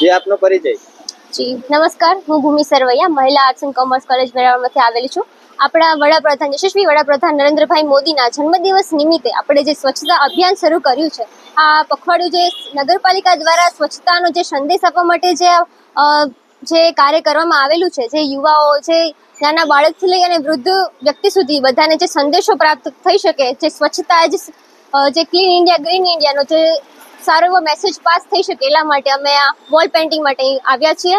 જે આપનો પરિચય. જી, નમસ્કાર. હું ભૂમિ સરવૈયા, મહિલા આર્ટ્સ એન્ડ કોમર્સ કોલેજ વેરાવળમાંથી આવેલી છું. આપણા વડાપ્રધાન, યશસ્વી વડાપ્રધાન નરેન્દ્રભાઈ મોદીના જન્મદિવસ નિમિત્તે આપણે જે સ્વચ્છતા અભિયાન શરૂ કર્યું છે, આ પખવાડિયું જે નગરપાલિકા દ્વારા સ્વચ્છતાનો જે સંદેશ આપવા માટે જે જે કાર્ય કરવામાં આવેલું છે, જે યુવાઓ, જે નાના બાળકથી લઈ અને વૃદ્ધ વ્યક્તિ સુધી બધાને જે સંદેશો પ્રાપ્ત થઈ શકે, જે સ્વચ્છતા જ ક્લીન ઇન્ડિયા, ગ્રીન ઇન્ડિયાનો જે સારો એવો મેસેજ પાસ થઈ શકે એટલા માટે અમે આ વોલ પેઇન્ટિંગ માટે આવ્યા છીએ.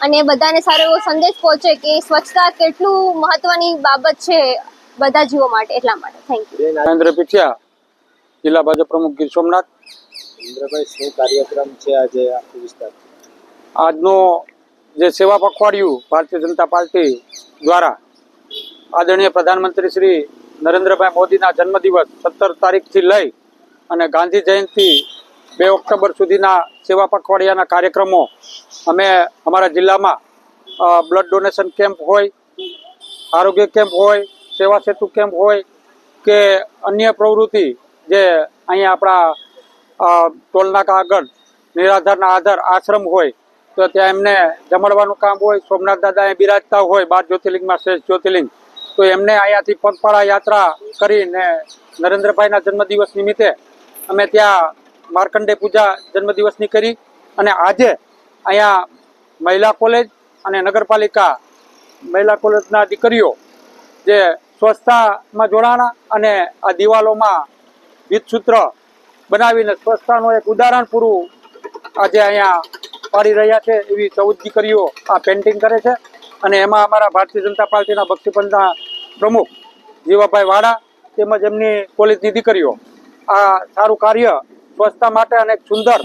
અને બધાને સારો એવો સંદેશ પહોંચે કે સ્વચ્છતા કેટલું મહત્વની બાબત છે બધા જીવો માટે એટલા માટે. થેન્ક યુ નરેન્દ્ર પીઠિયા જિલ્લા ભાજપ પ્રમુખ ગીર સોમનાથ. ઇન્દ્રભાઈ શું કાર્યક્રમ છે આજે આખો વિસ્તાર? આજનો જે સેવા પખવાડિયું ભારતીય જનતા પાર્ટી દ્વારા આદરણીય પ્રધાનમંત્રી શ્રી નરેન્દ્રભાઈ મોદીના જન્મદિવસ સત્તર તારીખથી લઈ અને ગાંધી જયંતિ બે ઓક્ટોબર સુધીના સેવા પખવાડિયાના કાર્યક્રમો અમે અમારા જિલ્લામાં બ્લડ ડોનેશન કેમ્પ હોય, આરોગ્ય કેમ્પ હોય, સેવા સેતુ કેમ્પ હોય કે અન્ય પ્રવૃત્તિ જે અહીંયા આપણા ટોલનાકા આગળ નિરાધારના આધાર આશ્રમ હોય, તો ત્યાં એમને જમાડવાનું કામ હોય, સોમનાથ દાદા એ બિરાજતા હોય, બાર જ્યોતિર્લિંગમાં શ્રેષ્ઠ જ્યોતિર્લિંગ, તો એમને અહીંયાથી પગપાળા યાત્રા કરીને નરેન્દ્રભાઈના જન્મદિવસ નિમિત્તે અમે ત્યાં માર્કંડે પૂજા જન્મદિવસની કરી અને આજે અહીંયા મહિલા કોલેજ અને નગરપાલિકા મહિલા કોલેજના દીકરીઓ જે સ્વચ્છતામાં જોડાણા અને આ દિવાલોમાં વિધસૂત્ર બનાવીને સ્વચ્છતાનું એક ઉદાહરણ પૂરું આજે અહીંયા પાડી રહ્યા છે એવી ચૌદ દીકરીઓ આ પેન્ટિંગ કરે છે. અને એમાં અમારા ભારતીય જનતા પાર્ટીના ભક્તિપંથના પ્રમુખ જીવાભાઈ વાડા તેમજ એમની કોલેજની દીકરીઓ. આ સારું કાર્ય સ્વચ્છતા માટે અને સુંદર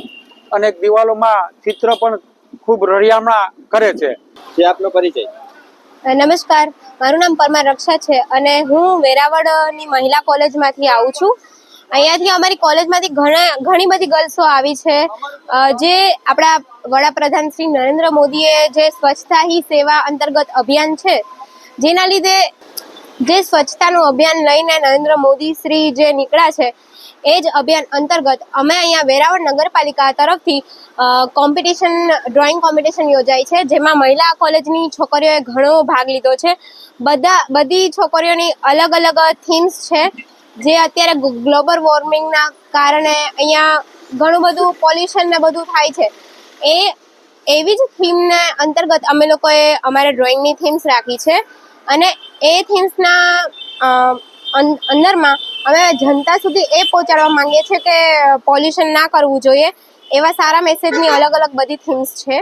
અને દિવાલોમાં ચિત્ર પણ ખૂબ રળિયામણા કરે છે. જે આપનો પરિચય. નમસ્કાર. મારું નામ પરમાર રક્ષા છે અને હું વેરાવળની મહિલા કોલેજમાંથી આવું છું. અહીંયાથી અમારી કોલેજમાંથી ઘણા ઘણી બધી ગર્લ્સો આવી છે. જે આપણા વડાપ્રધાન શ્રી નરેન્દ્ર મોદીએ જે સ્વચ્છતા હી સેવા અંતર્ગત અભિયાન છે જેના લીધે જે સ્વચ્છતાનું અભિયાન લઈને નરેન્દ્ર મોદી શ્રી જે નીકળ્યા છે, એ જ અભિયાન અંતર્ગત અમે અહીંયા વેરાવળ નગરપાલિકા તરફથી કોમ્પિટિશન ડ્રોઈંગ કોમ્પિટિશન યોજાઈ છે, જેમાં મહિલા કોલેજની છોકરીઓએ ઘણો ભાગ લીધો છે. બધા, બધી છોકરીઓની અલગ અલગ થીમ્સ છે, જે અત્યારે ગ્લોબલ વોર્મિંગના કારણે અહીંયા ઘણું બધું પોલ્યુશન ને બધું થાય છે. એ, એવી જ થીમને અંતર્ગત અમે લોકોએ અમારે ડ્રોઈંગની થીમ્સ રાખી છે. અને એ થીમ્સના અંદરમાં અમે જનતા સુધી એ પહોંચાડવા માંગીએ છીએ કે પોલ્યુશન ના કરવું જોઈએ. એવા સારા મેસેજની અલગ અલગ બધી થીમ્સ છે.